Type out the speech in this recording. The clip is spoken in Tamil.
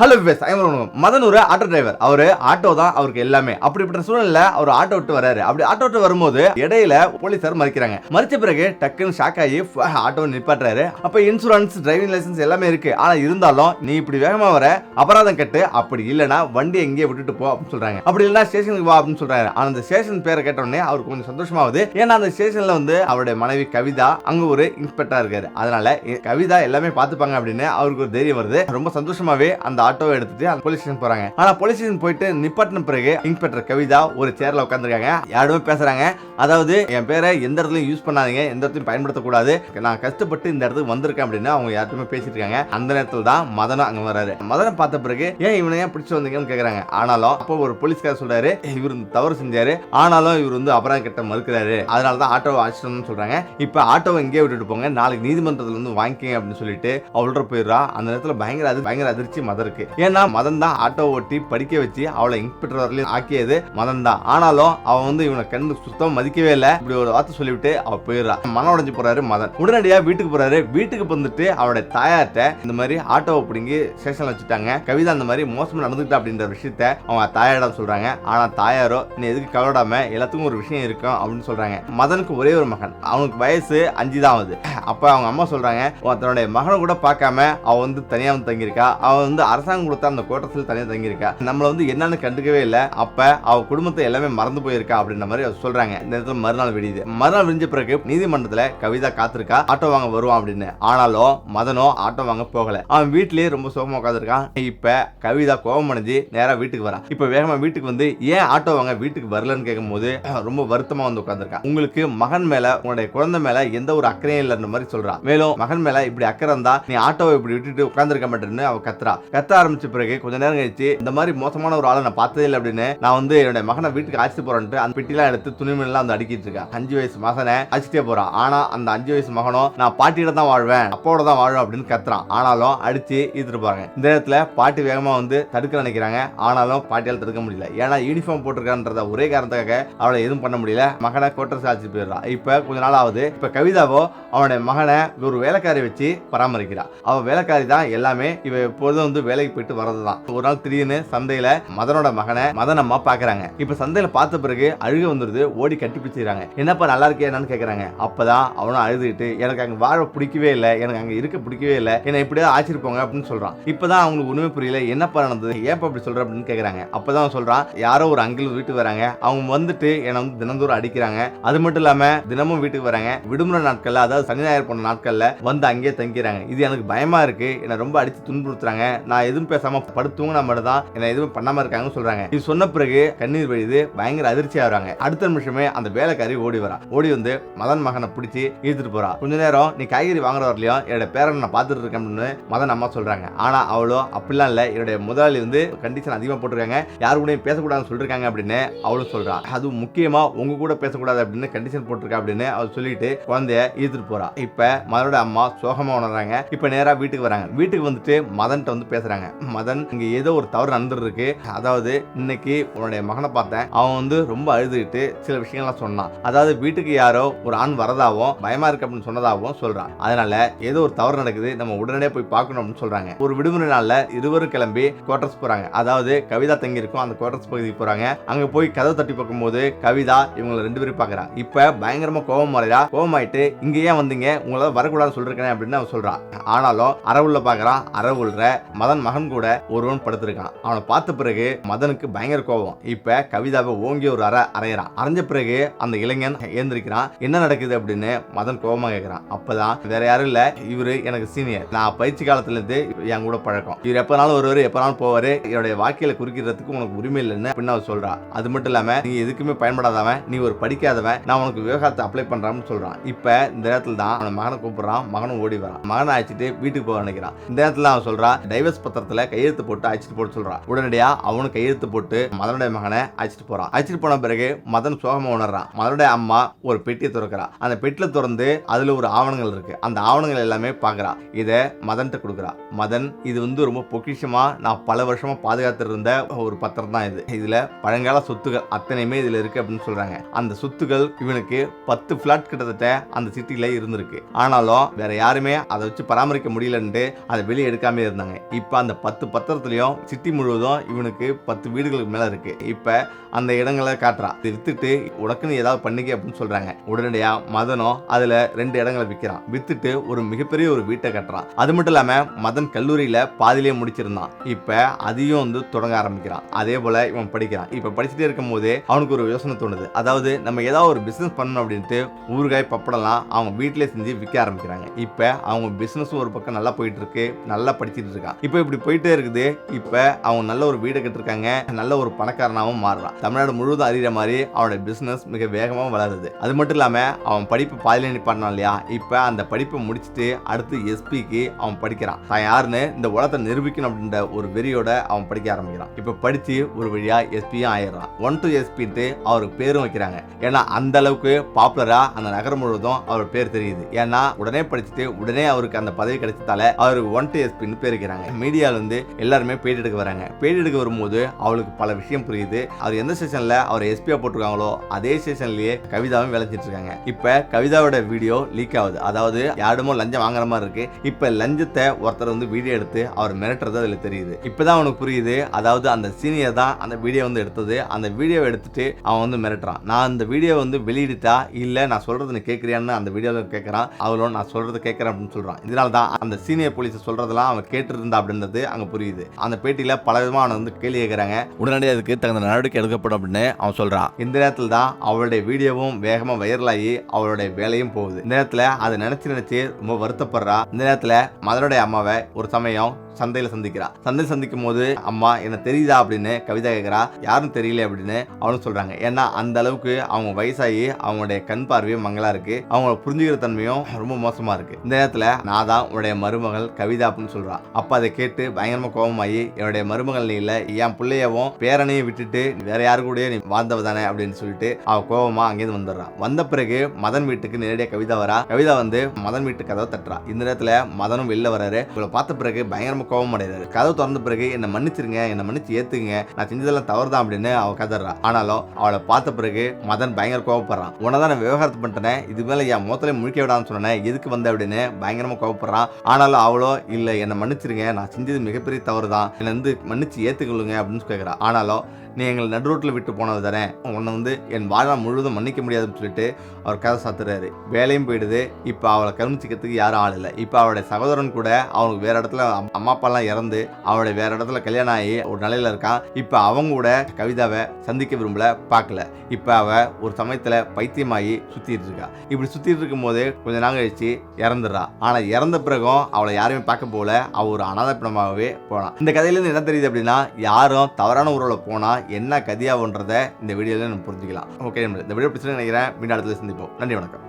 ஹலோ விவேஸ் ஐம்பது மதன் ஒரு ஆட்டோ டிரைவர் அவரு ஆட்டோ தான் அவருக்கு எல்லாமே. அப்படிப்பட்ட சூழ்நிலை அவர் ஆட்டோ விட்டு வராரு. அப்படி ஆட்டோ விட்டு வரும்போது இடையில போலீசார் மறிக்கிறாங்க. மறிச்ச பிறகு டக்குன்னு ஷாக் ஆகி ஆட்டோ நிப்பாட்டுறாரு. அப்ப இன்சூரன்ஸ் டிரைவிங் லைசன்ஸ் எல்லாமே இருக்கு. ஆனா இருந்தாலும் நீ இப்படி வேகமா வர அபராதம் கட்டு. அப்படி இல்லனா வண்டி எங்கேயே விட்டுட்டு போ அப்படின்னு சொல்றாங்க. அப்படி இல்லைன்னா ஸ்டேஷனுக்கு வா அப்படின்னு சொல்றாரு. ஆனா அந்த ஸ்டேஷன் பேரை கேட்ட உடனே அவருக்கு கொஞ்சம் சந்தோஷமாகுது. ஏன்னா அந்த ஸ்டேஷன்ல வந்து அவருடைய மனைவி கவிதா அங்க ஒரு இன்ஸ்பெக்டரா இருக்காரு. அதனால கவிதா எல்லாமே பார்த்துப்பாங்க அப்படின்னு அவருக்கு ஒரு தைரியம் வருது. ரொம்ப சந்தோஷமாவே அந்த ஆட்டோவை எடுத்துட்டு அந்த போலீஸ் ஸ்டேஷன் போறாங்க. ஆனா போலீஸ் ஸ்டேஷன் போயிட்டு நிப்பாட்டின பிறகு இன்ஸ்பெக்டர் கவிதா ஒரு சேர்ல உட்காந்துருக்காங்க யாருமே பேசுறாங்க. அதாவது என் பேரை எந்த இடத்துலயும் யூஸ் பண்ணாதீங்க. எந்த இடத்துலையும் பயன்படுத்தக்கூடாது. நான் கஷ்டப்பட்டு இந்த இடத்துக்கு வந்திருக்கேன் அப்படின்னு அவங்க யார்ட்டுமே பேசிட்டு இருக்காங்க. அந்த நேரத்தில் தான் மதனம் அங்க வராரு. மதனை பார்த்த பிறகு ஏன் இவனை ஏன் பிடிச்சு வந்தீங்கன்னு கேக்குறாங்க. ஆனாலும் அப்போ ஒரு போலீஸ்காரர் சொல்றாரு இவர் தவறு செஞ்சாரு. ஆனாலும் இவர் வந்து அபராதம் கட்ட மறுக்கிறாரு. அதனால தான் ஆட்டோவை அழைச்சிட்டு சொல்றாங்க. இப்போ ஆட்டோவை இங்கேயே விட்டுட்டு போங்க. நாளைக்கு நீதிமன்றத்துல வந்து வாங்கிக்கங்க அப்படின்னு சொல்லிட்டு அவள்கிட்ட போயிடுறா. அந்த நேரத்துல பயங்கர அது பயங்கர அதிர்ச்சி மதருக்கு. ஏன்னா மதன் தான் ஆட்டோ ஓட்டி படிக்க வச்சு அவளை இன்ஸ்பெக்டர் வரலையும் ஆக்கியது மதன் தான். ஆனாலும் அவன் வந்து இவனை கண்ணு சுத்தம் மதிக்கவே இல்லை. இப்படி ஒரு வார்த்தை சொல்லிவிட்டு அவ போயிடுறா. மன உடஞ்சு போறாரு மதன். உடனடியா வீட்டுக்கு போறாரு. வீட்டுக்கு வந்துட்டு அவருடைய தாயார்ட்ட இந்த மாதிரி ஆட்டோவை பிடிங்கி ஸ்டேஷன்ல வச்சுட்டாங்க. கவிதா அந்த மாதிரி மோசமா நடந்துக்கிட்டா அப்படின்ற விஷயத்த அவங்க தாயாரிடம் சொல்றாங்க. ஆனா தாயாரோ நீ எதுக்கு கவலைடாம எல்லாத்துக்கும் ஒரு விஷயம் இருக்கும் அப்படின்னு சொல்றாங்க. மதனுக்கு ஒரே ஒரு மகன். அவனுக்கு வயசு அஞ்சு தான் ஆகுது. அப்ப அவங்க அம்மா சொல்றாங்க தன்னுடைய மகனை கூட பார்க்காம அவ வந்து தனியாக தங்கியிருக்கா. அவன் வந்து அரசாங்கம் கொடுத்த அந்த கோட்டத்தில் தனியாக தங்கியிருக்கா. நம்மளை வந்து என்னன்னு கண்டுக்கவே இல்லை. அப்போ அவள் குடும்பத்தை எல்லாமே மறந்து போயிருக்கா அப்படின்ற மாதிரி சொல்கிறாங்க இந்த நேரத்தில் மறுநாள் விடியுது. மறுநாள் விடிஞ்ச பிறகு நீதிமன்றத்தில் கவிதா காத்திருக்கா. ஆட்டோ வாங்க வருவான் அப்படின்னு. ஆனாலும் மதனோ ஆட்டோ வாங்க போகல. அவன் வீட்லயே ரொம்ப சோகமா உட்காந்துருக்கான் இப்ப கவிதா கோபம் அடைஞ்சு நேரா வீட்டுக்கு வரான். இப்ப வேகமா வீட்டுக்கு வந்து ஏன் ஆட்டோ வாங்க வீட்டுக்கு வரலன்னு கேட்கும்போது ரொம்ப வருத்தமா வந்து உட்காந்துருக்கான் உங்களுக்கு மகன் மேல உன்னுடைய குழந்தை மேல எந்த ஒரு அக்கறையும் இல்லைன்ற மாதிரி சொல்றான் மேலும் மகன் மேல இப்படி அக்கறை இருந்தா நீ ஆட்டோவை இப்படி விட்டுட்டு உட்காந்துருக்க மாட்டேன்னு அவ கத்துறா. கத்த ஆரம்பிச்ச பிறகு கொஞ்ச நேரம் கழிச்சு இந்த மாதிரி மோசமான ஒரு ஆளை நான் பார்த்ததே இல்லை அப்படின்னு நான் வந்து என்னுடைய மகனை வீட்டுக்கு அழைச்சிட்டு போறேன்ட்டு அந்த பெட்டிலாம் எடுத்து துணிமணிலாம் வந்து அடிக்கிட்டு இருக்கேன். அஞ்சு வயசு மகனை அழைச்சிட்டே போறான் ஆனா அந்த அஞ்சு வயசு மகனும் நான் பாட்டியோட தான் வாழ்வேன் அப்பாவோட தான் வாழ்வேன் அப்படின்னு கத்துறான். ஆனாலும் அடிச்சு ஈத்துட்டு போறாங்க. இந்த நேரத்துல பாட்டி வேகமா வந்து தடுக்க நினைக்கிறாங்க. ஆனாலும் பாட்டியால் தடுக்க முடியல. ஏன்னா யூனிஃபார்ம் போட்டிருக்கான்றத ஒரே காரணத்துக்காக அவளை எதுவும் பண்ண முடியல. மகனை கோட்டர் சாச்சு போயிடுறான் இப்ப கொஞ்ச நாள் ஆகுது. இப்ப கவிதாவோ அவனுடைய மகனை ஒரு வேலைக்காரி வச்சு பராமரிக்கிறான் அவ வேலைக்காரி தான் எல்லாமே. இவ எப்பொழுதும் வந்து வேலைக்கு போயிட்டு வரது தான் ஒரு நாள் திடீர்னு சந்தையில மதனோட மகனை மதன் அம்மா பாக்குறாங்க. இப்ப சந்தையில பார்த்த பிறகு அழுக வந்துருது ஓடி கட்டி பிடிச்சிருக்காங்க என்னப்பா நல்லா இருக்கே என்னன்னு கேக்குறாங்க. அப்பதான் அவனும் அழுதுகிட்டு எனக்கு அங்க வாழ பிடிக்கவே இல்லை எனக்கு அங்க இருக்க பிடிக்கவே இல்லை என்ன இப்படியாவது ஆச்சிருப்போங்க அப்படின்னு சொல்றான். இப்பதான் அவங்களுக்கு உண்மை புரியல என்னப்பா நடந்தது? ஏப்பா அப்படி சொல்ற? அப்படின்னு கேக்குறாங்க. அப்பதான் அவன் சொல்றான் யாரோ ஒரு அங்கிள் வீட்டுக்கு வராங்க. அவங்க வந்துட்டு என்னை வந்து தினந்தோறும் அடிக்கிறாங்க. அது மட்டும் இல்லாம தினமும் வீட்டுக்கு வராங்க. விடுமுறை நாட்கள்ல அதாவது சனி ஞாயிறு போன நாட்கள்ல வந்து அங்கேயே தங்கிறாங்க இது எனக்கு பயமா இருக்கு. என்னை ரொம்ப அடிச்சு துன்புறுத்துறாங்க. நான் எதுவும் பேசாம படுத்தவங்க தூங்கினா மட்டும் தான் என்னை எதுவும் பண்ணாம இருக்காங்கன்னு சொல்றாங்க. இது சொன்ன பிறகு கண்ணீர் வழிது பயங்கர அதிர்ச்சி ஆகுறாங்க. அடுத்த நிமிஷமே அந்த வேலைக்காரி ஓடி வரா. ஓடி வந்து மதன் மகனை பிடிச்சி இழுத்துட்டு போறா. கொஞ்ச நேரம் நீ காய்கறி வாங்குற வரலையும் என்னோட பேரன் நான் பார்த்துட்டு இருக்கேன் அப்படின்னு மதன் அம்மா சொல்றாங்க. ஆனா அவளோ அப்படிலாம் இல்ல. என்னுடைய முதலாளி வந்து கண்டிஷன் அதிகமா போட்டிருக்காங்க. யாரு கூடயும் பேசக்கூடாதுன்னு சொல்லிருக்காங்க அப்படின்னு அவளும் சொல்றா. அது முக்கியமா உங்க கூட பேசக்கூடாது அப்படின்னு கண்டிஷன் போட்டிருக்கா அப்படின்னு அவள் சொல்லிட்டு குழந்தைய இழுத்துட்டு போறா. இப்ப மதனோட அம்மா சோகமா உணர்றாங்க. இப்ப நேரா வீட்டுக்கு வராங்க. வீட்டுக்கு வந்துட்டு மதன்கிட்ட வந்து பேசுறாங்க மதன் இங்க ஏதோ ஒரு தவறு நடந்துருக்கு அதாவது இன்னைக்கு உன்னுடைய மகனை பார்த்தேன். அவன் வந்து ரொம்ப அழுதுகிட்டு சில விஷயங்கள்லாம் சொன்னான். அதாவது வீட்டுக்கு யாரோ ஒரு ஆண் வரதாகவும் பயமா இருக்கு அப்படின்னு சொன்னதாகவும் சொல்றான். அதனால ஏதோ ஒரு தவறு நடக்குது. நம்ம உடனே போய் பார்க்கணும் அப்படின்னு சொல்றாங்க. ஒரு விடுமுறை நாள்ல இருவரும் கிளம்பி குவார்டர்ஸ் போறாங்க. அதாவது கவிதா தங்கி இருக்கும் அந்த குவார்டர்ஸ் பகுதிக்கு போறாங்க. அங்க போய் கதவை தட்டி பார்க்கும்போது கவிதா இவங்களை ரெண்டு பேரும் பாக்குறா இப்ப பயங்கரமா கோபம் வரையா கோபம் ஆயிட்டு இங்க ஏன் வந்தீங்க. உங்களால வரக்கூடாதுன்னு சொல்லிருக்கேன் அப்படின்னு அவன் சொல்றான். ஆனாலும் அரவுள்ள பாக்குறான் அரவுள்ற மதன் மகன் கூட ஒருவன் படுத்திருக்கான். அவனை பார்த்த பிறகு மதனுக்கு பயங்கர கோபம். இப்ப கவிதாவை ஓங்கி ஒரு அறை அறையறான். அரைஞ்ச பிறகு அந்த இளைஞன் ஏந்திரிக்கிறான். என்ன நடக்குது அப்படின்னு மதன் கோபமா கேட்கிறான் அப்பதான் வேற யாரும் இல்ல இவரு எனக்கு சீனியர் நான் பயிற்சி காலத்துல இருந்து என் கூட பழக்கம். இவர் எப்பனாலும் வருவாரு எப்பனாலும் போவாரு. என்னுடைய வாழ்க்கையில குறுக்கிறதுக்கு உனக்கு உரிமை இல்லைன்னு அப்படின்னு அவர் சொல்றா. அது மட்டும் இல்லாம நீ எதுக்குமே பயன்படாதவன். நீ ஒரு படிக்காதவன். நான் உனக்கு விவகாரத்தை அப்ளை பண்றான்னு சொல்றான். இப்ப இந்த நேரத்துல தான் அவன மகனை கூப்பிடுறான். மகனும் ஓடி வரான். மகனை அழைச்சிட்டு வீட்டுக்கு போக நினைக்கிறான். இந்த நேரத்துல அவன் சொல்றான் டைவர்ஸ் பத்திரத்துல கையெழுத்து போட்டு அழைச்சிட்டு போட்டு சொல்றான் உடனடியா அவனும் கையெழுத்து போட்டு மதனுடைய மகனை அழைச்சிட்டு போறான் அழைச்சிட்டு போன பிறகு மதன் சோகமா உணர்றான் மதனுடைய அம்மா ஒரு பெட்டியை திறக்கிறா. அந்த பெட்டியில திறந்து அதுல ஒரு ஆவணங்கள் இருக்கு. அந்த ஆவணங்கள் எல்லாமே பாக்குறா. இத மதன்கிட்ட கொடுக்குறா. மதன் இது வந்து ரொம்ப பொக்கிஷமா நான் பல வருஷமா பாதுகாத்து இருந்த ஒரு பத்திரம் தான் இது. இதுல பழங்கால சொத்துகள் அத்தனையுமே இதுல இருக்கு அப்படின்னு சொல்றாங்க. அந்த சொத்துக்கள் இவனுக்கு பத்து பிளாட் கிட்டத்தட்ட அந்த சிட்டியில இருந்திருக்கு. ஆனாலும் வேற யாருமே அதை வச்சு பராமரிக்க முடியலன்ட்டு அதை வெளியே எடுக்காம இருந்தாங்க. இப்ப அந்த அந்த பத்து பத்திரத்துலையும் சிட்டி முழுவதும் இவனுக்கு பத்து வீடுகளுக்கு மேல இருக்கு. இப்ப அந்த இடங்களை காட்டுறான் இதை வித்துட்டு உனக்குன்னு ஏதாவது பண்ணிக்க அப்படின்னு சொல்றாங்க. உடனடியா மதனும் அதுல ரெண்டு இடங்களை விற்கிறான் வித்துட்டு ஒரு மிகப்பெரிய ஒரு வீட்டை கட்டுறான் அது மட்டும் இல்லாம மதன் கல்லூரியில பாதிலே முடிச்சிருந்தான். இப்ப அதையும் வந்து தொடங்க ஆரம்பிக்கிறான். அதே போல இவன் படிக்கிறான். இப்ப படிச்சுட்டே இருக்கும் போதே அவனுக்கு ஒரு யோசனை தோணுது. அதாவது நம்ம ஏதாவது ஒரு பிசினஸ் பண்ணணும் அப்படின்ட்டு ஊறுகாய் பப்படம்லாம் அவங்க வீட்டிலே செஞ்சு விற்க ஆரம்பிக்கிறாங்க. இப்ப அவங்க பிசினஸும் ஒரு பக்கம் நல்லா போயிட்டு இருக்கு நல்லா படிச்சுட்டு இருக்கான் இப்ப இப்படி போயிட்டே இருக்குது. இப்ப அவங்க நல்ல ஒரு வீடு கட்டிருக்காங்க. நல்ல ஒரு பணக்காரனாவும் மாறுறான் தமிழ்நாடு முழுவதும் அறிகிற மாதிரி அவனோட பிஸ்னஸ் மிக வேகமாக வளருது. அது மட்டும் இல்லாமல் அவன் படிப்பு பாதியில் நிப்பாட்டினான் இல்லையா? இப்போ அந்த படிப்பை முடிச்சுட்டு அடுத்து எஸ்பிக்கு அவன் படிக்கிறான். தான் யாருன்னு இந்த உலகத்தை நிரூபிக்கணும் அப்படின்ற ஒரு வெறியோட அவன் படிக்க ஆரம்பிக்கிறான். இப்போ படித்து ஒரு வழியாக எஸ்பியும் ஆயிடுறான். ஒன் டு எஸ்பின்ட்டு அவருக்கு பேரும் வைக்கிறாங்க. ஏன்னா அந்த அளவுக்கு பாப்புலராக அந்த நகரம் முழுவதும் அவர் பேர் தெரியுது. ஏன்னா உடனே படிச்சுட்டு உடனே அவருக்கு அந்த பதவி கிடைச்சதால அவருக்கு ஒன் டு எஸ்பின்னு பேர் வைக்கிறாங்க. மீடியாவிலேருந்து எல்லாருமே பேட்டி எடுக்க வராங்க. பேட்டி எடுக்க வரும்போது அவளுக்கு பல விஷயம் புரியுது. அவர் எந்த எந்த செஷனில் அவர் எஸ்பியாக போட்டிருக்காங்களோ அதே செஷன்லேயே கவிதாவும் விளைஞ்சிட்டு இருக்காங்க கவிதாவோட வீடியோ லீக் ஆகுது. அதாவது யாருமோ லஞ்சம் வாங்குற மாதிரி இருக்கு. இப்போ லஞ்சத்தை ஒருத்தர் வந்து வீடியோ எடுத்து அவர் மிரட்டுறது அதில் தெரியுது. இப்பதான் அவனுக்கு புரியுது. அதாவது அந்த சீனியர் தான் அந்த வீடியோ வந்து எடுத்தது. அந்த வீடியோ எடுத்துட்டு அவன் வந்து மிரட்டுறான். நான் அந்த வீடியோ வந்து வெளியிடுட்டா இல்லை நான் சொல்றது நீ கேட்குறியான்னு அந்த வீடியோவில் கேட்கறான் அவளும் நான் சொல்றது கேட்குறேன் அப்படின்னு சொல்கிறான் இதனால தான் அந்த சீனியர் போலீஸ் சொல்றதெல்லாம் அவன் கேட்டுருந்தா அப்படின்றது அங்கே புரியுது. அந்த பேட்டியில் பல விதமாக அவனை வந்து கேள்வி கேட்குறாங்க உடனடியாக அதுக்கு தகுந்த நடவடிக்கை எடுக்க எடுக்கப்படும் அப்படின்னு அவன் சொல்கிறான் இந்த நேரத்தில் தான் அவளுடைய வீடியோவும் வேகமாக வைரலாகி அவளுடைய வேலையும் போகுது. இந்த நேரத்தில் அதை நினச்சி நினச்சி ரொம்ப வருத்தப்படுறா. இந்த நேரத்தில் மதனுடைய அம்மாவை ஒரு சமயம் சந்தையில சந்திக்கிறா. சந்தையில் சந்திக்கும் போது அம்மா என்ன தெரியுதா? அப்படின்னு கவிதா கேட்கறா யாரும் தெரியல அப்படின்னு அவனும் சொல்றாங்க. ஏன்னா அந்த அளவுக்கு அவங்க வயசாகி அவங்களுடைய கண் பார்வையும் மங்களா இருக்கு. அவங்க புரிஞ்சுக்கிற தன்மையும் ரொம்ப மோசமா இருக்கு. இந்த நேரத்துல நான் தான் உன்னுடைய மருமகள் கவிதா அப்படின்னு சொல்றான் அப்ப அதை கேட்டு பயங்கரமா கோபமாயி என்னுடைய மருமகள் நீ இல்ல. என் பிள்ளையவும் பேரனையும் விட்டுட்டு வேற யாரு கூட நீ வாழ்ந்தவ தானே அப்படின்னு சொல்லிட்டு அவ கோபமா அங்கேருந்து வந்துடுறான் வந்த பிறகு மதன் வீட்டுக்கு நேரடியாக கவிதா வரா. கவிதா வந்து மதன் வீட்டு கதவை தட்டுறா. இந்த நேரத்துல மதனும் வெளில வராரு. இவளை பார்த்த பிறகு பேசாமல் கோபம் அடைகிறாரு. கதவு திறந்த பிறகு என்னை மன்னிச்சிருங்க என்னை மன்னிச்சு ஏற்றுங்க நான் செஞ்சதெல்லாம் தவறுதான் அப்படின்னு அவள் கதறா. ஆனாலும் அவளை பார்த்த பிறகு மதன் பயங்கர கோவப்படுறான். உனதான் நான் விவகாரத்து பண்ணிட்டேன் இது மேலே என் முகத்திலே முழிக்க விடான்னு சொன்னேன் எதுக்கு வந்த? அப்படின்னு பயங்கரமாக கோவப்படுறான். ஆனாலும் அவளோ இல்லை என்னை மன்னிச்சிருங்க நான் செஞ்சது மிகப்பெரிய தவறு தான் என்னை வந்து மன்னிச்சு ஏற்றுக்கொள்ளுங்க அப்படின்னு கேட்குறா ஆனாலும் நீ எங்களை நடு ரோட்டில் விட்டு போனது தானே உன்னை வந்து என் வாழ்நாள் முழுவதும் மன்னிக்க முடியாதுன்னு சொல்லிட்டு அவர் கதை சாத்துறாரு. வேலையும் போயிடுது. இப்போ அவளை கவனிச்சிக்கிறதுக்கு யாரும் ஆள் இல்லை. இப்போ அவளுடைய சகோதரன் கூட அவனுக்கு வேறு இடத்துல அம்மா அம்மா அப்பாலாம் இறந்து அவளை வேற இடத்துல கல்யாணம் ஆகி ஒரு நிலையில இருக்கான் இப்போ அவங்க கூட கவிதாவை சந்திக்க விரும்பல பார்க்கல. இப்போ அவ ஒரு சமயத்தில் பைத்தியமாகி சுற்றிட்டு இருக்கா. இப்படி சுற்றிட்டு இருக்கும்போது கொஞ்ச நாள் கழிச்சு இறந்துடுறா. ஆனால் இறந்த பிறகும் அவளை யாருமே பார்க்க போல அவ ஒரு அனாதப்பிடமாகவே போனான் இந்த கதையிலேருந்து என்ன தெரியுது அப்படின்னா யாரும் தவறான ஊரில் போனால் என்ன கதியாகுன்றத இந்த வீடியோவில் நம்ம புரிஞ்சுக்கலாம். ஓகே இந்த வீடியோ பிடிச்சிருந்து நினைக்கிறேன். மீண்டும் அடுத்த சந்திப்போம். நன்றி வணக்கம்.